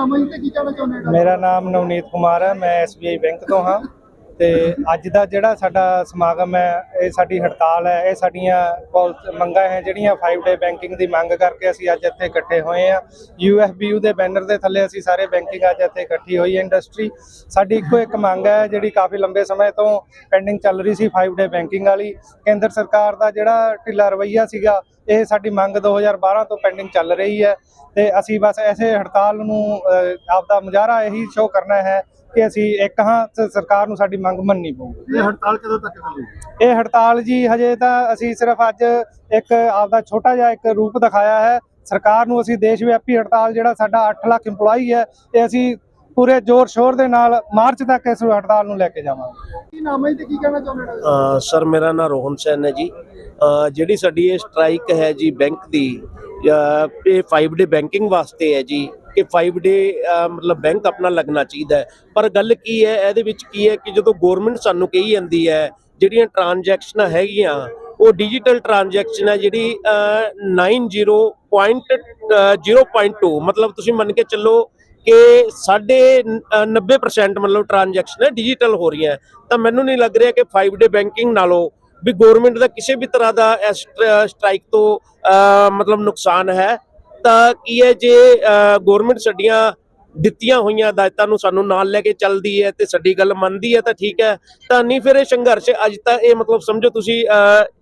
ਨਾਮ ਹੈ ਤੇ ਕੀ ਕਹਿਣਾ ਚਾਹੁੰਦੇ ਹੋ? ਮੇਰਾ ਨਾਮ ਨਵਨੀਤ ਕੁਮਾਰ ਹੈ, ਮੈਂ SBI ਬੈਂਕ ਤੋਂ ਹਾਂ। ਤੇ ਅੱਜ ਦਾ ਜਿਹੜਾ ਸਾਡਾ ਸਮਾਗਮ ਹੈ ਇਹ ਸਾਡੀ ਹੜਤਾਲ ਹੈ ਇਹ ਸਾਡੀਆਂ ਪੌਲ- ਮੰਗਾਂ ਹੈ ਜਿਹੜੀਆਂ 5 ਡੇ ਬੈਂਕਿੰਗ ਦੀ ਮੰਗ ਕਰਕੇ ਅਸੀਂ ਅੱਜ ਇੱਥੇ ਇਕੱਠੇ ਹੋਏ ਆ UFBU ਦੇ ਬੈਨਰ ਦੇ ਥੱਲੇ ਅਸੀਂ ਸਾਰੇ ਬੈਂਕਿੰਗ ਅੱਜ ਇੱਥੇ ਇਕੱਠੀ ਹੋਈ ਹੈ ਇੰਡਸਟਰੀ ਸਾਡੀ ਇੱਕੋ ਇੱਕ ਮੰਗ ਹੈ ਜਿਹੜੀ ਕਾਫੀ ਲੰਬੇ ਸਮੇਂ ਤੋਂ ਪੈਂਡਿੰਗ ਚੱਲ ਰਹੀ ਸੀ 5 ਡੇ ਬੈਂਕਿੰਗ ਵਾਲੀ। ਕੇਂਦਰ ਸਰਕਾਰ ਦਾ ਜਿਹੜਾ ਢਿੱਲਾ ਰਵੱਈਆ ਸੀਗਾ ਇਹ ਸਾਡੀ ਮੰਗ 2012 ਤੋਂ ਪੈਂਡਿੰਗ ਚੱਲ ਰਹੀ ਹੈ। ਤੇ ਅਸੀਂ ਬਸ ਐਸੇ ਹੜਤਾਲ ਨੂੰ ਅਹ, ਆਪਦਾ ਮੁਜ਼ਾਹਰਾ ਇਹੀ ਸ਼ੋਅ ਕਰਨਾ ਹੈ ਕਿ ਅਸੀਂ ਇੱਕ ਹਾਂ ਤੇ ਸਰਕਾਰ ਨੂੰ ਸਾਡੀ ਮੰਗ ਮੰਨਣੀ ਪਊਗੀ। ਇਹ ਹੜਤਾਲ ਕਦੋਂ ਤੱਕ ਚੱਲੇਗੀ? ਇਹ ਹੜਤਾਲ ਜੀ ਹਜੇ ਤਾਂ ਅਸੀਂ ਸਿਰਫ ਅੱਜ ਇੱਕ ਆਪਦਾ ਛੋਟਾ ਜਿਹਾ ਇੱਕ ਰੂਪ ਦਿਖਾਇਆ ਹੈ। ਸਰਕਾਰ ਨੂੰ ਅਸੀਂ ਦੇਸ਼ ਵਿਆਪੀ ਹੜਤਾਲ ਜਿਹੜਾ ਸਾਡਾ 8 ਲੱਖ EMPLOYE ਹੈ ਇਹ ਅਸੀਂ ਪੂਰੇ ਜ਼ੋਰ ਸ਼ੋਰ ਦੇ ਨਾਲ ਮਾਰਚ ਤੱਕ ਇਸ ਹੜਤਾਲ ਨੂੰ ਲੈ ਕੇ ਜਾਵਾਂਗੇ। ਕੀ ਨਾਮ ਹੈ ਤੇ ਕੀ ਕਹਿਣਾ ਚਾਹੁੰਦੇ ਸਰ ਮੇਰਾ ਨਾਮ ਰੋਹਨ ਸੈਨ ਹੈ ਜੀ। ਜਿਹੜੀ ਸਾਡੀ ਇਹ ਸਟ੍ਰਾਈਕ ਹੈ ਜੀ ਬੈਂਕ ਦੀ ਇਹ 5 ਡੇ ਬੈਂਕਿੰਗ ਵਾਸਤੇ ਹੈ ਜੀ। ਕਿ 5 ਡੇ ਮਤਲਬ ਬੈਂਕ ਆਪਣਾ ਲੱਗਣਾ ਚਾਹੀਦਾ ਪਰ ਗੱਲ ਕੀ ਹੈ ਇਹਦੇ ਵਿੱਚ ਕੀ ਹੈ ਕਿ ਜਦੋਂ ਗਵਰਨਮੈਂਟ ਸਾਨੂੰ ਕਹੀ ਜਾਂਦੀ ਹੈ ਜਿਹੜੀਆਂ ਟ੍ਰਾਂਜੈਕਸ਼ਨਾਂ ਹੈਗੀਆਂ ਉਹ ਡਿਜੀਟਲ ਟ੍ਰਾਂਜੈਕਸ਼ਨ ਹੈ ਜਿਹੜੀ ਅ, 90.0.2 ਮਤਲਬ ਤੁਸੀਂ ਮੰਨ ਕੇ ਚੱਲੋ ਕਿ ਸਾਡੇ 90% ਮਤਲਬ ਟ੍ਰਾਂਜੈਕਸ਼ਨ ਹੈ ਡਿਜੀਟਲ ਹੋ ਰਹੀਆਂ। ਤਾਂ ਮੈਨੂੰ ਨਹੀਂ ਲੱਗ ਰਿਹਾ ਕਿ 5 ਡੇ ਬੈਂਕਿੰਗ ਨਾਲੋਂ ਵੀ ਗਵਰਨਮੈਂਟ ਦਾ ਕਿਸੇ ਵੀ ਤਰ੍ਹਾਂ ਦਾ ਇਸ ਸਟ੍ਰਾਈਕ ਤੋਂ ਮਤਲਬ ਨੁਕਸਾਨ ਹੈ। ਤਾਂ ਕੀ ਹੈ ਜੇ ਗਵਰਨਮੈਂਟ ਸਾਡੀਆਂ ਦਿੱਤੀਆਂ ਹੋਈਆਂ ਹਦਾਇਤਾਂ ਨੂੰ ਸਾਨੂੰ ਨਾਲ ਲੈ ਕੇ ਚੱਲਦੀ ਹੈ ਤੇ ਸਾਡੀ ਗੱਲ ਮੰਨਦੀ ਹੈ ਤਾਂ ਠੀਕ ਹੈ, ਤਾਂ ਨਹੀਂ ਫਿਰ ਇਹ ਸੰਘਰਸ਼ ਅੱਜ ਤਾਂ ਇਹ ਮਤਲਬ ਸਮਝੋ ਤੁਸੀਂ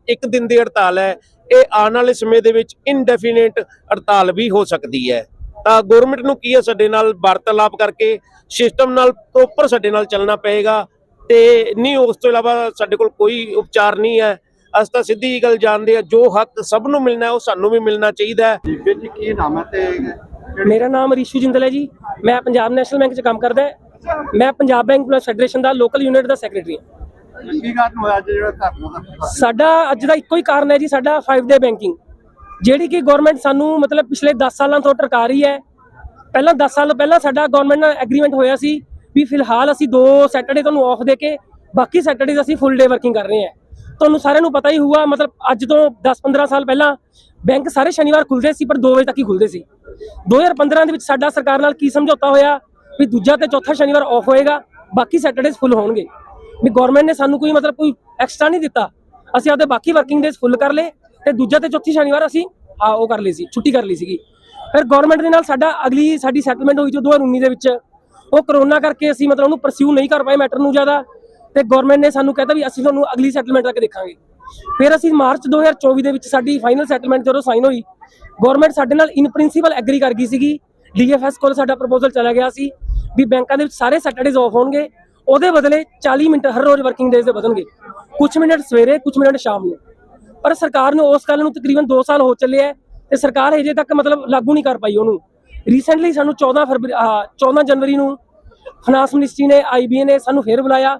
ਇੱਕ ਦਿਨ ਦੀ ਹੜਤਾਲ ਹੈ, ਇਹ ਆਉਣ ਵਾਲੇ ਸਮੇਂ ਦੇ ਵਿੱਚ ਇਨਡੈਫੀਨਿਟ ਹੜਤਾਲ ਵੀ ਹੋ ਸਕਦੀ ਹੈ। ਤਾਂ ਗਵਰਨਮੈਂਟ ਨੂੰ ਕੀ ਹੈ ਸਾਡੇ ਨਾਲ ਵਾਰਤਾਲਾਪ ਕਰਕੇ ਸਿਸਟਮ ਨਾਲ ਪ੍ਰੋਪਰ ਸਾਡੇ ਨਾਲ ਚੱਲਣਾ ਪਏਗਾ ਤੇ ਨਹੀਂ ਉਸ ਤੋਂ ਇਲਾਵਾ ਸਾਡੇ ਕੋਲ ਕੋਈ ਉਪਚਾਰ ਨਹੀਂ ਹੈ। ਅਸੀਂ ਤਾਂ ਸਿੱਧੀ ਜੀ ਗੱਲ ਜਾਣਦੇ ਆ ਜੋ ਹੱਕ ਸਭ ਨੂੰ ਮਿਲਣਾ ਹੈ, ਉਹ ਸਾਨੂੰ ਵੀ ਮਿਲਣਾ ਚਾਹੀਦਾ ਹੈ। ਜੀ ਜੀ ਕੀ ਨਾਮ ਹੈ ਤੇ ਮੇਰਾ ਨਾਮ ਰਿਸ਼ੂ ਜਿੰਦਲ ਹੈ ਜੀ। ਮੈਂ ਪੰਜਾਬ ਨੈਸ਼ਨਲ ਬੈਂਕ 'ਚ ਕੰਮ ਕਰਦਾ ਹਾਂ। ਮੈਂ ਪੰਜਾਬ ਬੈਂਕ ਪਲਸ ਫੈਡਰੇਸ਼ਨ ਦਾ ਲੋਕਲ ਯੂਨਿਟ ਦਾ ਸੈਕਟਰੀ ਹਾਂ। ਕੀ ਕਾਰਨ ਹੋਇਆ ਅੱਜ ਜਿਹੜਾ ਧਰਨਾ ਦਾ? ਸਾਡਾ ਅੱਜ ਦਾ ਇੱਕੋ ਹੀ ਕਾਰਨ ਹੈ ਜੀ ਸਾਡਾ 5 ਡੇ ਬੈਂਕਿੰਗ ਜਿਹੜੀ ਕਿ ਗਵਰਨਮੈਂਟ ਸਾਨੂੰ ਮਤਲਬ ਪਿਛਲੇ 10 ਸਾਲਾਂ ਤੋਂ ਟਰਕਾ ਰਹੀ ਹੈ। ਪਹਿਲਾਂ 10 ਸਾਲ ਪਹਿਲਾਂ ਸਾਡਾ ਗਵਰਨਮੈਂਟ ਨਾਲ ਐਗਰੀਮੈਂਟ ਹੋਇਆ ਸੀ ਵੀ ਫਿਲਹਾਲ ਅਸੀਂ ਦੋ ਸੈਟਰਡੇ ਤੁਹਾਨੂੰ ਆਫ ਦੇ ਕੇ ਬਾਕੀ ਸੈਟਰਡੇਜ਼ ਅਸੀਂ ਫੁੱਲ ਡੇ ਵਰਕਿੰਗ ਕਰ ਰਹੇ ਹਾਂ। ਤੁਹਾਨੂੰ ਸਾਰਿਆਂ ਨੂੰ ਪਤਾ ਹੀ ਹੋਊਗਾ, ਮਤਲਬ ਅੱਜ ਤੋਂ 10-15 ਸਾਲ ਪਹਿਲਾਂ ਬੈਂਕ ਸਾਰੇ ਸ਼ਨੀਵਾਰ ਖੁੱਲਦੇ ਸੀ, ਪਰ 2 ਵਜੇ ਤੱਕ ਹੀ ਖੁੱਲਦੇ ਸੀ। 2015 ਦੇ ਵਿੱਚ ਸਾਡਾ ਸਰਕਾਰ ਨਾਲ ਕੀ ਸਮਝੌਤਾ ਹੋਇਆ ਵੀ ਦੂਜਾ ਤੇ ਚੌਥਾ ਸ਼ਨੀਵਾਰ ਆਫ ਹੋਏਗਾ, ਬਾਕੀ ਸੈਟਰਡੇਜ਼ ਫੁੱਲ ਹੋਣਗੇ। ਵੀ ਗਵਰਨਮੈਂਟ ਨੇ ਸਾਨੂੰ ਕੋਈ ਮਤਲਬ ਕੋਈ ਐਕਸਟਰਾ ਨਹੀਂ ਦਿੱਤਾ। ਅਸੀਂ ਆਪਦੇ ਬਾਕੀ ਵਰਕਿੰਗ ਡੇਜ਼ ਫੁੱਲ ਕਰ ਲਏ ਤੇ ਦੂਜਾ ਤੇ ਚੌਥੀ ਸ਼ਨੀਵਾਰ ਅਸੀਂ ਆ, ਉਹ ਕਰ ਲਈ ਸੀ, ਛੁੱਟੀ ਕਰ ਲਈ ਸੀਗੀ। ਫਿਰ ਗਵਰਨਮੈਂਟ ਦੇ ਨਾਲ ਸਾਡਾ ਅਗਲੀ ਸਾਡੀ ਸੈਟਲਮੈਂਟ ਹੋਈ ਜੋ 2019 ਦੇ ਵਿੱਚ, ਉਹ ਕਰੋਨਾ ਕਰਕੇ ਅਸੀਂ ਮਤਲਬ ਉਹਨੂੰ ਪਰਸਿਊ ਨਹੀਂ ਕਰ ਪਾਏ ਮੈਟਰ ਨੂੰ ਜ਼ਿਆਦਾ। ਤੇ ਗਵਰਨਮੈਂਟ ਨੇ ਸਾਨੂੰ ਕਹਿਤਾ ਵੀ ਅਸੀਂ ਤੁਹਾਨੂੰ ਅਗਲੀ ਸੈਟਲਮੈਂਟ ਤੱਕ ਦੇਖਾਂਗੇ। ਫਿਰ ਅਸੀਂ ਮਾਰਚ 2024 ਦੇ ਵਿੱਚ ਸਾਡੀ ਫਾਈਨਲ ਸੈਟਲਮੈਂਟ ਜਦੋਂ ਸਾਈਨ ਹੋਈ ਗਵਰਨਮੈਂਟ ਸਾਡੇ ਨਾਲ ਇਨ ਪ੍ਰਿੰਸੀਪਲ ਐਗਰੀ ਕਰ ਗਈ ਸੀਗੀ। ਡੀਐਫਐਸ ਕੋਲ ਸਾਡਾ ਪ੍ਰਪੋਜ਼ਲ ਚਲਾ ਗਿਆ ਸੀ ਵੀ ਬੈਂਕਾਂ ਦੇ ਵਿੱਚ ਸਾਰੇ ਸੈਟਰਡੇਜ਼ ਆਫ ਹੋਣਗੇ ਉਹਦੇ ਬਦਲੇ 40 ਮਿੰਟ ਹਰ ਰੋਜ਼ ਵਰਕਿੰਗ ਡੇਜ਼ ਦੇ ਵਧਣਗੇ। ਕੁਝ ਮਿੰਟ ਸਵੇਰੇ ਕੁਝ ਮਿੰਟ ਸ਼ਾਮ ਨੂੰ। ਪਰ ਸਰਕਾਰ ਨੂੰ ਉਸ ਗੱਲ ਨੂੰ ਤਕਰੀਬਨ 2 ਸਾਲ ਹੋ ਚੱਲੇ ਹੈ ਤੇ ਸਰਕਾਰ ਹਜੇ ਤੱਕ ਮਤਲਬ ਲਾਗੂ ਨਹੀਂ ਕਰ ਪਾਈ ਉਹਨੂੰ। ਰੀਸੈਂਟਲੀ ਸਾਨੂੰ 14 ਫਰਵਰੀ ਆਹ, 14 ਜਨਵਰੀ ਨੂੰ ਫਾਈਨਾਂਸ ਮਿਨਿਸਟਰੀ ਨੇ ਆਈਬੀਏ ਨੇ ਸਾਨੂੰ ਫੇਰ ਬੁਲਾਇਆ।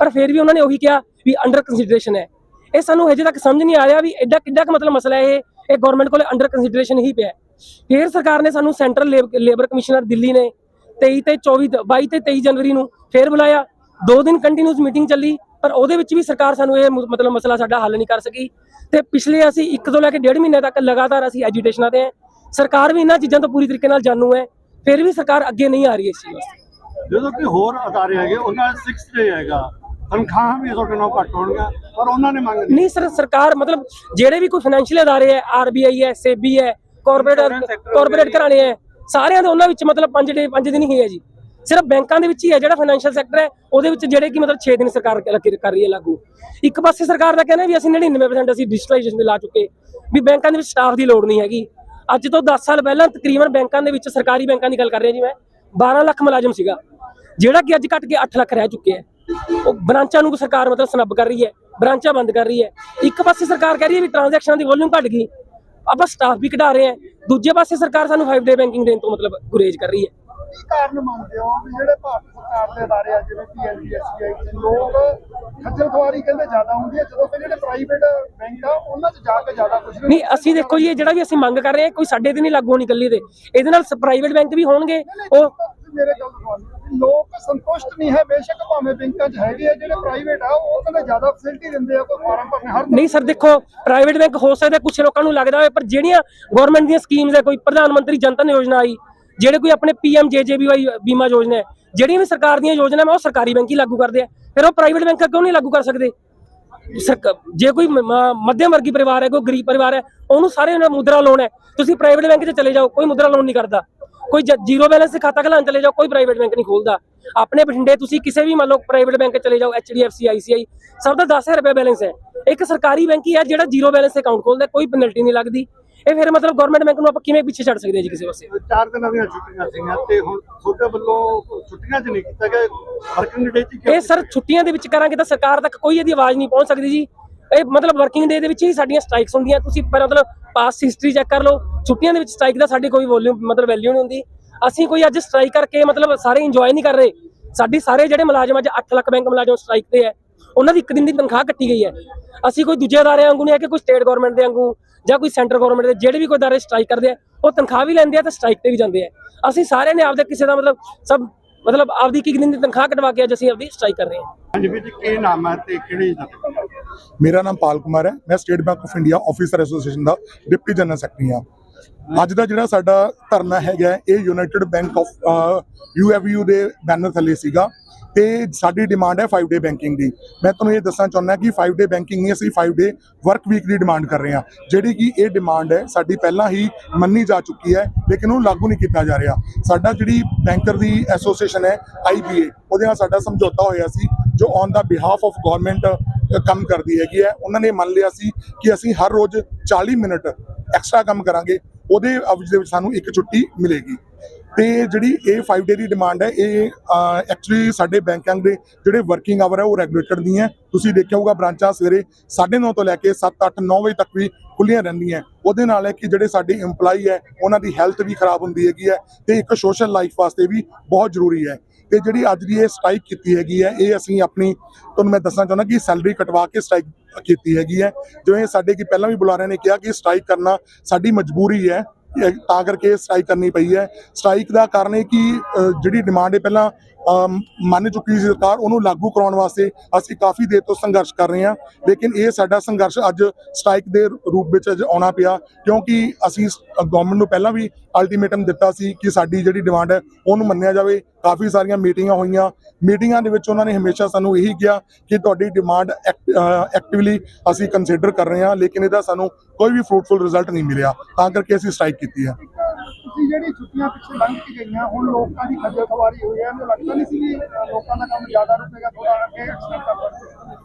ਪਰ ਫਿਰ ਵੀ ਉਹਨਾਂ ਨੇ ਉਹੀ ਕਿਹਾ ਵੀ ਅੰਡਰ ਕੰਸੀਡਰੇਸ਼ਨ ਹੈ। ਇਹ ਸਾਨੂੰ ਹਜੇ ਤੱਕ ਸਮਝ ਨਹੀਂ ਆ ਰਿਹਾ ਵੀ ਐਡਾ ਕਿੱਡਾ ਕੁ ਮਤਲਬ ਮਸਲਾ ਇਹ ਇਹ ਗਵਰਨਮੈਂਟ ਕੋਲੇ ਅੰਡਰ ਕੰਸੀਡਰੇਸ਼ਨ ਹੀ ਪਿਆ ਹੈ। ਸਰਕਾਰ ਨੇ ਸਾਨੂੰ ਸੈਂਟਰਲ ਲੇਬਰ ਕਮਿਸ਼ਨਰ ਦਿੱਲੀ ਨੇ 23 ਤੇ 24 22 ਤੇ 23 ਜਨਵਰੀ ਨੂੰ ਫੇਰ ਬੁਲਾਇਆ। ਦੋ ਦਿਨ ਕੰਟੀਨਿਊਸ ਮੀਟਿੰਗ ਚੱਲੀ, ਪਰ ਉਹਦੇ ਵਿੱਚ ਵੀ ਸਰਕਾਰ ਸਾਨੂੰ ਇਹ ਮਤਲਬ ਮਸਲਾ ਸਾਡਾ ਹੱਲ ਨਹੀਂ ਕਰ ਸਕੀ। ਤੇ ਪਿਛਲੇ ਅਸੀਂ ਇੱਕ ਤੋਂ ਲੈ ਕੇ ਡੇਢ ਮਹੀਨੇ ਤੱਕ ਲਗਾਤਾਰ ਅਸੀਂ ਐਜੀਟੇਸ਼ਨਾਂ ਤੇ ਹਾਂ। ਸਰਕਾਰ ਵੀ ਇਹਨਾਂ ਚੀਜ਼ਾਂ ਤੋਂ ਪੂਰੀ ਤਰੀਕੇ ਨਾਲ ਜਾਣੂ ਹੈ। ਫਿਰ ਵੀ ਸਰਕਾਰ ਅੱਗੇ ਨਹੀਂ ਆ ਰਹੀ ਇਸ ਚੀਜ਼ ਵਾਸਤੇ। ਜਦੋਂ ਕਿ ਹੋਰ ਅਦਾਰੇ ਹੈਗੇ, ਉਹਨਾਂ 6 ਡੇ ਹੈਗਾ। ਤਨਖਾਹਾਂ ਵੀ ਤੁਹਾਡੇ ਨਾਲ ਘੱਟ ਹੋਣਗੀਆਂ ਪਰ ਉਹਨਾਂ ਨੇ ਮੰਗ ਨਹੀਂ ਨਹੀਂ ਸਰ ਸਰਕਾਰ ਮਤਲਬ ਜਿਹੜੇ ਵੀ ਕੋਈ ਫਾਈਨੈਂਸ਼ੀਅਲ ਅਦਾਰੇ ਹੈ ਆਰਬੀਆਈ ਹੈ ਸੇਬੀ ਹੈ ਕਾਰਪੋਰੇਟ ਕਾਰਪੋਰੇਟ ਘਰਾਣੇ ਹੈ ਸਾਰਿਆਂ ਦੇ ਉਹਨਾਂ ਵਿੱਚ ਮਤਲਬ 5 ਡੇ 5 ਦਿਨ ਹੀ ਹੈ ਜੀ। ਸਿਰਫ ਬੈਂਕਾਂ ਦੇ ਵਿੱਚ ਹੀ ਹੈ ਜਿਹੜਾ ਫਾਈਨੈਂਸ਼ੀਅਲ ਸੈਕਟਰ ਹੈ ਉਹਦੇ ਵਿੱਚ ਜਿਹੜੇ ਕਿ ਮਤਲਬ 6 ਦਿਨ ਸਰਕਾਰ ਕਰ ਰਹੀ ਹੈ ਲਾਗੂ। ਇੱਕ ਪਾਸੇ ਸਰਕਾਰ ਦਾ ਕਹਿਣਾ ਵੀ ਅਸੀਂ 99% ਅਸੀਂ ਡਿਜੀਟਲਾਈਜੇਸ਼ਨ ਤੇ ਲਾ ਚੁੱਕੇ ਵੀ ਬੈਂਕਾਂ ਦੇ ਵਿੱਚ ਸਟਾਫ ਦੀ ਲੋੜ ਨਹੀਂ ਹੈਗੀ। ਅੱਜ ਤੋਂ 10 ਸਾਲ ਪਹਿਲਾਂ ਤਕਰੀਬਨ ਬੈਂਕਾਂ ਦੇ ਵਿੱਚ ਸਰਕਾਰੀ ਬੈਂਕਾਂ ਦੀ ਗੱਲ ਕਰ ਰਿਹਾ ਜੀ ਮੈਂ 12 ਲੱਖ ਮੁਲਾਜ਼ਮ ਸੀਗਾ ਜਿਹੜਾ ਕਿ ਅੱਜ ਘਟ ਕੇ 8 ਲੱਖ ਰਹਿ ਚੁੱਕੇ ਹੈ। ਉਹ ਬ੍ਰਾਂਚਾਂ ਨੂੰ ਸਰਕਾਰ ਮਤਲਬ ਸਨੱਬ ਕਰ ਰਹੀ ਹੈ ਬ੍ਰਾਂਚਾਂ ਬੰਦ ਕਰ ਰਹੀ ਹੈ। ਇੱਕ ਪਾਸੇ ਸਰਕਾਰ ਕਹਿ ਰਹੀ ਹੈ ਵੀ ਟ੍ਰਾਂਜੈਕਸ਼ਨਾਂ ਦੀ ਵੋਲਿਊਮ ਘਟ ਗਈ ਆਪਾਂ ਸਟਾਫ ਵੀ ਘਟਾ ਰਹੇ ਹਾਂ। ਦੂਜੇ ਪਾਸੇ ਸਰਕਾਰ ਸਾਨੂੰ 5 ਡੇ ਬੈਂਕਿੰਗ ਦੇਣ ਤੋਂ ਮਤਲਬ ਗੁਰੇਜ਼ ਕਰ ਰਹੀ ਹੈ। ਕੀ ਕਾਰਨ ਮੰਨਦੇ ਹੋ? ਵੀ ਜਿਹੜੇ ਭਾਰਤ ਸਰਕਾਰ ਦੇ ਅਦਾਰੇ ਆ ਜਿਵੇਂ ਪੀਐਨਬੀ ਐਸਬੀਆਈ ਲੋਕ ਖੱਜਲ ਖੁਆਰੀ ਕਹਿੰਦੇ ਜ਼ਿਆਦਾ ਹੁੰਦੀ ਹੈ। ਜਦੋਂ ਕਿ ਜਿਹੜੇ ਪ੍ਰਾਈਵੇਟ ਬੈਂਕ ਆ ਉਹਨਾਂ 'ਚ ਜਾ ਕੇ ਜ਼ਿਆਦਾ ਕੁਝ ਨਹੀਂ ਅਸੀਂ ਦੇਖੋ ਜੀ ਇਹ ਜਿਹੜਾ ਵੀ ਅਸੀਂ ਮੰਗ ਕਰ ਰਹੇ ਹਾਂ ਕੋਈ ਸਾਡੇ ਤੇ ਨਹੀਂ ਲਾਗੂ ਹੋਣੀ ਕੱਲੀ ਦੇ। ਇਹਦੇ ਨਾਲ ਪ੍ਰਾਈਵੇਟ ਬੈਂਕ ਵੀ ਹੋਣਗੇ ਉਹ ਮੇਰੇ ਗੱਲ ਸੁਣ। ਲੋਕ ਸੰਤੁਸ਼ਟ ਨਹੀਂ ਹੈ, ਬੇਸ਼ੱਕ ਭਾਵੇਂ ਬੈਂਕਾਂ 'ਚ ਹੈਗੇ ਆ, ਜਿਹੜੇ ਪ੍ਰਾਈਵੇਟ ਆ, ਉਹ ਕਹਿੰਦੇ ਜ਼ਿਆਦਾ ਫੈਸਿਲਿਟੀ ਦਿੰਦੇ ਆ, ਕੋਈ ਫਾਰਮ ਭਰਨੇ, ਹਰ ਨਹੀਂ ਸਰ, ਦੇਖੋ ਪ੍ਰਾਈਵੇਟ ਬੈਂਕ ਹੋ ਸਕਦਾ ਕੁਝ ਲੋਕਾਂ ਨੂੰ ਲੱਗਦਾ ਹੋਵੇ, ਪਰ ਜਿਹੜੀਆਂ ਗਵਰਨਮੈਂਟ ਦੀਆਂ ਸਕੀਮਸ ਹੈ ਕੋਈ ਪ੍ਰਧਾਨ ਮੰਤਰੀ ਜਨਧਨ ਯੋਜਨਾ ਆਈ, ਜਿਹੜੇ ਕੋਈ ਆਪਣੇ ਪੀਐਮਜੇਜੇਬੀਵਾਈ ਬੀਮਾ ਯੋਜਨਾ ਹੈ, ਜਿਹੜੀਆਂ ਵੀ ਸਰਕਾਰ ਦੀਆਂ ਯੋਜਨਾ ਉਹ ਸਰਕਾਰੀ ਬੈਂਕ ਹੀ ਲਾਗੂ ਕਰਦੇ ਆ, ਫਿਰ ਉਹ ਪ੍ਰਾਈਵੇਟ ਬੈਂਕ ਕਿਉਂ ਨਹੀਂ ਲਾਗੂ ਕਰ ਸਕਦੇ? ਜੇ ਕੋਈ ਮੱਧਮ ਵਰਗੀ ਪਰਿਵਾਰ ਹੈ, ਕੋਈ ਗਰੀਬ ਪਰਿਵਾਰ ਹੈ, ਉਹਨੂੰ ਸਾਰੇ ਮੁਦਰਾ ਲੋਨ ਹੈ, ਤੁਸੀਂ ਪ੍ਰਾਈਵੇਟ ਬੈਂਕ 'ਚ ਚਲੇ ਜਾਓ, ਕੋਈ ਮੁਦਰਾ ਲੋਨ ਨਹੀਂ ਕਰਦਾ। ਕੋਈ ਜ਼ੀਰੋ ਬੈਲੈਂਸ ਖਾਤਾ ਖਲਾਣ ਚਲੇ ਜਾਓ ਕੋਈ ਪ੍ਰਾਈਵੇਟ ਬੈਂਕ ਨਹੀਂ ਖੋਲਦਾ। ਆਪਣੇ ਬਠਿੰਡੇ ਤੁਸੀਂ ਕਿਸੇ ਵੀ ਮੰਨ ਲਓ ਪ੍ਰਾਈਵੇਟ ਬੈਂਕ ਚਲੇ ਜਾਓ ਐਚਡੀਐਫਸੀ ਆਈਸੀਆਈ ਸਭ ਦਾ 10000 ਰੁਪਏ ਬੈਲੈਂਸ ਹੈ। ਇੱਕ ਸਰਕਾਰੀ ਬੈਂਕ ਹੀ ਹੈ ਜਿਹੜਾ ਜ਼ੀਰੋ ਬੈਲੈਂਸ ਅਕਾਊਂਟ ਖੋਲਦਾ ਕੋਈ ਪੈਨਲਟੀ ਨਹੀਂ ਲੱਗਦੀ। ਇਹ ਫਿਰ ਮਤਲਬ ਗਵਰਨਮੈਂਟ ਬੈਂਕ ਨੂੰ ਆਪਾਂ ਕਿਵੇਂ ਪਿੱਛੇ ਛੱਡ ਸਕਦੇ ਹਾਂ ਜੀ ਕਿਸੇ ਪਾਸੇ? ਚਾਰ ਦਿਨਾਂ ਦੀਆਂ ਛੁੱਟੀਆਂ ਸੀਗੀਆਂ ਤੇ ਹੁਣ ਤੁਹਾਡੇ ਵੱਲੋਂ ਛੁੱਟੀਆਂ 'ਚ ਨਹੀਂ ਕੀਤਾ ਗਿਆ ਵਰਕਿੰਗ ਡੇ 'ਚ ਇਹ ਸਰ ਛੁੱਟੀਆਂ ਦੇ ਵਿੱਚ ਕਰਾਂਗੇ ਤਾਂ ਸਰਕਾਰ ਤੱਕ ਕੋਈ ਇਹਦੀ ਆਵਾਜ਼ ਨਹੀਂ ਪਹੁੰਚ ਸਕਦੀ ਜੀ। ਇਹ ਮਤਲਬ ਵਰਕਿੰਗ ਡੇ ਦੇ ਵਿੱਚ ਹੀ ਸਾਡੀਆਂ ਸਟ੍ਰਾਈਕਸ ਹੁੰਦੀਆਂ ਤੁਸੀਂ ਪਰ ਮਤਲਬ ਪਾਸਟ ਹਿਸਟਰੀ ਚੈੱਕ ਕਰ ਲਓ। ਛੁੱਟੀਆਂ ਦੇ ਵਿੱਚ ਸਟ੍ਰਾਈਕ ਦਾ ਸਾਡੀ ਕੋਈ ਵੋਲਿਊਮ ਮਤਲਬ ਵੈਲਿਊ ਨਹੀਂ ਹੁੰਦੀ। ਅਸੀਂ ਕੋਈ ਅੱਜ ਸਟ੍ਰਾਈਕ ਕਰਕੇ ਮਤਲਬ ਸਾਰੇ ਇੰਜੋਏ ਨਹੀਂ ਕਰ ਰਹੇ। ਸਾਡੀ ਸਾਰੇ ਜਿਹੜੇ ਮੁਲਾਜ਼ਮ ਅੱਜ 8 ਲੱਖ ਬੈਂਕ ਮੁਲਾਜ਼ਮ ਸਟ੍ਰਾਈਕ ਤੇ ਹੈ ਉਹਨਾਂ ਦੀ ਇੱਕ ਦਿਨ ਦੀ ਤਨਖਾਹ ਕੱਟੀ ਗਈ ਹੈ। ਅਸੀਂ ਕੋਈ ਦੂਜੇ ਅਦਾਰਿਆਂ ਵਾਂਗੂ ਨਹੀਂ ਹੈ ਕਿ ਕੋਈ ਸਟੇਟ ਗਵਰਨਮੈਂਟ ਦੇ ਵਾਂਗੂ ਜਾਂ ਕੋਈ ਸੈਂਟਰ ਗਵਰਨਮੈਂਟ ਦੇ ਜਿਹੜੇ ਵੀ ਕੋਈ ਅਦਾਰੇ ਸਟ੍ਰਾਈਕ ਕਰਦੇ ਆ ਉਹ ਤਨਖਾਹ ਵੀ ਲੈਂਦੇ ਆ ਤੇ ਸਟ੍ਰਾਈਕ ਤੇ ਵੀ ਜਾਂਦੇ ਆ। ਅਸੀਂ ਸਾਰਿਆਂ ਨੇ ਆਪਦੇ ਕਿਸੇ ਦਾ ਮਤਲਬ ਸਭ ਮਤਲਬ ਆਪਦੀ ਇੱਕ ਦਿਨ ਦੀ ਤਨਖਾਹ ਕਟਵਾ ਕੇ ਅੱਜ ਅਸੀਂ ਆਪਦੀ ਸਟ੍ਰਾਈਕ ਕਰ ਰਹੇ ਹਾਂ। ਹਾਂਜੀ ਵੀਰ ਜੀ ਕੀ ਨਾਮ ਹੈ ਤੇ ਕਿਹੜੀ ਮੇਰਾ ਨਾਮ ਪਾਲ ਕੁਮਾਰ ਹੈ। ਮੈਂ State Bank of India officer association the deputy general secretary ਹਾਂ। ਅੱਜ ਦਾ ਜਿਹੜਾ ਸਾਡਾ ਧਰਨਾ ਹੈਗਾ ਇਹ ਯੂਨਾਈਟਿਡ ਬੈਂਕ ਆਫ ਯੂਐਫਯੂ ਦੇ ਬੈਨਰ ਥੱਲੇ ਸੀਗਾ ਤੇ ਸਾਡੀ ਡਿਮਾਂਡ ਹੈ 5 ਡੇ ਬੈਂਕਿੰਗ ਦੀ। ਮੈਂ ਤੁਹਾਨੂੰ ਇਹ ਦੱਸਣਾ ਚਾਹੁੰਦਾ ਕਿ 5 ਡੇ ਬੈਂਕਿੰਗ ਨਹੀਂ, ਅਸੀਂ 5 ਡੇ ਵਰਕ ਵੀਕ ਦੀ ਡਿਮਾਂਡ ਕਰ ਰਹੇ ਹਾਂ। ਜਿਹੜੀ ਕਿ ਇਹ ਡਿਮਾਂਡ ਹੈ, ਸਾਡੀ ਪਹਿਲਾਂ ਹੀ ਮੰਨੀ ਜਾ ਚੁੱਕੀ ਹੈ, ਲੇਕਿਨ ਉਹ ਲਾਗੂ ਨਹੀਂ ਕੀਤਾ ਜਾ ਰਿਹਾ। ਸਾਡਾ ਜਿਹੜੀ ਬੈਂਕਰ ਦੀ ਐਸੋਸੀਏਸ਼ਨ ਹੈ ਆਈਬੀਏ ਉਹਦੇ ਨਾਲ ਸਾਡਾ ਸਮਝੌਤਾ ਹੋਇਆ ਸੀ, ਜੋ on the behalf of government ਕੰਮ ਕਰਦੀ ਹੈਗੀ ਹੈ। ਉਹਨਾਂ ਨੇ ਮੰਨ ਲਿਆ ਸੀ ਕਿ ਅਸੀਂ ਹਰ ਰੋਜ਼ 40 ਮਿੰਟ ਐਕਸਟਰਾ ਕੰਮ ਕਰਾਂਗੇ, ਉਹਦੇ ਅਵਜ ਦੇ ਵਿੱਚ ਸਾਨੂੰ ਇੱਕ ਛੁੱਟੀ ਮਿਲੇਗੀ। ਤੇ ਜਿਹੜੀ ਇਹ 5 ਡੇ ਦੀ ਡਿਮਾਂਡ ਹੈ, ਇਹ ਐਕਚੁਅਲੀ ਸਾਡੇ ਬੈਂਕਾਂ ਦੇ ਜਿਹੜੇ ਵਰਕਿੰਗ ਆਵਰ ਹੈ, ਉਹ ਰੈਗੂਲੇਟਡ ਨਹੀਂ ਹੈ। ਤੁਸੀਂ ਦੇਖਿਆ ਹੋਊਗਾ ਬ੍ਰਾਂਚਾਂ ਸਵੇਰੇ 9:30 ਤੋਂ ਲੈ ਕੇ 7 8 9 ਵਜੇ ਤੱਕ ਵੀ ਖੁੱਲੀਆਂ ਰਹਿੰਦੀਆਂ। ਉਹਦੇ ਨਾਲ ਹੈ ਕਿ ਜਿਹੜੇ ਸਾਡੇ EMPLOYE ਹੈ, ਉਹਨਾਂ ਦੀ ਹੈਲਥ ਵੀ ਖਰਾਬ ਹੁੰਦੀ ਹੈਗੀ ਹੈ ਤੇ ਇੱਕ ਸੋਸ਼ਲ ਲਾਈਫ ਵਾਸਤੇ ਵੀ ਬਹੁਤ ਜ਼ਰੂਰੀ ਹੈ। ਤੇ ਜਿਹੜੀ ਅੱਜ ਦੀ ਇਹ ਸਟ੍ਰਾਈਕ ਕੀਤੀ ਹੈਗੀ ਹੈ, ਇਹ ਅਸੀਂ ਆਪਣੀ, ਤੁਹਾਨੂੰ ਮੈਂ ਦੱਸਣਾ ਚਾਹੁੰਦਾ ਕਿ ਸੈਲਰੀ ਕਟਵਾ ਕੇ ਸਟ੍ਰਾਈਕ ਕੀਤੀ ਹੈਗੀ ਹੈ। ਜਿਵੇਂ ਸਾਡੇ ਕੀ ਪਹਿਲਾਂ ਵੀ ਬੁਲਾਰਿਆਂ ਨੇ ਕਿਹਾ ਕਿ ਸਟ੍ਰਾਈਕ ਕਰਨਾ ਸਾਡੀ ਮਜਬੂਰੀ ਹੈ ਤਾਂ ਕਰਕੇ ਸਟ੍ਰਾਈਕ ਕਰਨੀ ਪਈ ਹੈ। ਸਟ੍ਰਾਈਕ ਦਾ ਕਾਰਨ ਇਹ ਕਿ ਜਿਹੜੀ ਡਿਮਾਂਡ ਹੈ, ਪਹਿਲਾਂ ਮੰਨ ਚੁੱਕੀ ਸੀ ਸਰਕਾਰ, ਉਹਨੂੰ ਲਾਗੂ ਕਰਾਉਣ ਵਾਸਤੇ ਅਸੀਂ ਕਾਫੀ ਦੇਰ ਤੋਂ ਸੰਘਰਸ਼ ਕਰ ਰਹੇ ਹਾਂ। ਲੇਕਿਨ ਇਹ ਸਾਡਾ ਸੰਘਰਸ਼ ਅੱਜ ਸਟ੍ਰਾਈਕ ਦੇ ਰੂਪ ਵਿੱਚ ਅੱਜ ਆਉਣਾ ਪਿਆ, ਕਿਉਂਕਿ ਅਸੀਂ ਗਵਰਨਮੈਂਟ ਨੂੰ ਪਹਿਲਾਂ ਵੀ ਅਲਟੀਮੇਟਮ ਦਿੱਤਾ ਸੀ ਕਿ ਸਾਡੀ ਜਿਹੜੀ ਡਿਮਾਂਡ ਹੈ, ਉਹਨੂੰ ਮੰਨਿਆ ਜਾਵੇ। ਕਾਫੀ ਸਾਰੀਆਂ ਮੀਟਿੰਗਾਂ ਹੋਈਆਂ। ਮੀਟਿੰਗਾਂ ਦੇ ਵਿੱਚ ਉਹਨਾਂ ਨੇ ਹਮੇਸ਼ਾ ਸਾਨੂੰ ਇਹੀ ਕਿਹਾ ਕਿ ਤੁਹਾਡੀ ਡਿਮਾਂਡ ਐਕਟਿਵਲੀ ਅਸੀਂ ਕੰਸੀਡਰ ਕਰ ਰਹੇ ਹਾਂ, ਲੇਕਿਨ ਇਹਦਾ ਸਾਨੂੰ ਕੋਈ ਵੀ ਫਰੂਟਫੁਲ ਰਿਜ਼ਲਟ ਨਹੀਂ ਮਿਲਿਆ। ਤਾਂ ਕਰਕੇ ਅਸੀਂ ਸਟ੍ਰਾਈਕ ਕੀਤੀ ਹੈ। ਤੁਸੀਂ ਜਿਹੜੀ ਛੁੱਟੀਆਂ ਪਿੱਛੇ ਲੰਘ ਕੇ ਗਈਆਂ, ਹੁਣ ਲੋਕਾਂ ਦੀ ਖੱਜਲ ਖਵਾਰੀ ਹੋਈ ਹੈ ਇਹਨੂੰ ਲੱਗਦਾ ਨਹੀਂ ਸੀ ਵੀ ਲੋਕਾਂ ਦਾ ਕੰਮ ਜ਼ਿਆਦਾ ਰੁਕੇਗਾ ਥੋੜਾ ਅੱਗੇ ਐਕਸਟੈਂਡ ਕਰ ਸਕਦੇ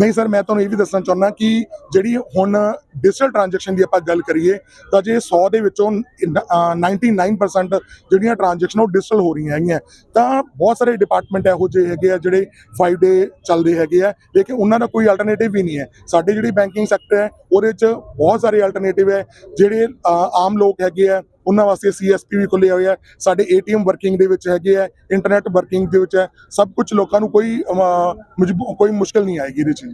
ਨਹੀਂ ਸਰ, ਮੈਂ ਤੁਹਾਨੂੰ ਇਹ ਵੀ ਦੱਸਣਾ ਚਾਹੁੰਦਾ ਕਿ ਜਿਹੜੀ ਹੁਣ ਡਿਜੀਟਲ ਟ੍ਰਾਂਜੈਕਸ਼ਨ ਦੀ ਆਪਾਂ ਗੱਲ ਕਰੀਏ, ਤਾਂ ਜੇ 100 ਦੇ ਵਿੱਚੋਂ ਨ- ਅਹ 99% ਜਿਹੜੀਆਂ ਟ੍ਰਾਂਜੈਕਸ਼ਨ ਉਹ ਡਿਜੀਟਲ ਹੋ ਰਹੀਆਂ ਹੈਗੀਆਂ, ਤਾਂ ਬਹੁਤ ਸਾਰੇ ਡਿਪਾਰਟਮੈਂਟ ਇਹੋ ਜਿਹੇ ਹੈਗੇ ਆ ਜਿਹੜੇ 5 ਡੇ ਚੱਲਦੇ ਹੈਗੇ ਆ, ਲੇਕਿਨ ਉਹਨਾਂ ਦਾ ਕੋਈ ਅਲਟਰਨੇਟਿਵ ਵੀ ਨਹੀਂ ਹੈ। ਸਾਡੇ ਜਿਹੜੀ ਬੈਂਕਿੰਗ ਸੈਕਟਰ ਹੈ, ਉਹਦੇ 'ਚ ਬਹੁਤ ਸਾਰੇ ਅਲਟਰਨੇਟਿਵ ਹੈ, ਜਿਹੜੇ ਆਮ ਲੋਕ ਹੈਗੇ ਆ ਉਹਨਾਂ ਵਾਸਤੇ ਸੀਐਸਪੀ ਵੀ ਖੁੱਲੇ ਹੋਏ ਆ। ਸਾਡੇ ਏਟੀਐਮ ਵਰਕਿੰਗ ਦੇ ਵਿੱਚ ਹੈਗੇ ਆ ਇੰਟਰਨੈਟ ਵਰਕਿੰਗ ਦੇ ਵਿੱਚ ਹੈ ਸਭ ਕੁਝ ਲੋਕਾਂ ਨੂੰ ਕੋਈ ਕੋਈ ਮੁਸ਼ਕਲ ਨਹੀਂ ਆਏਗੀ ਇਹਦੇ 'ਚ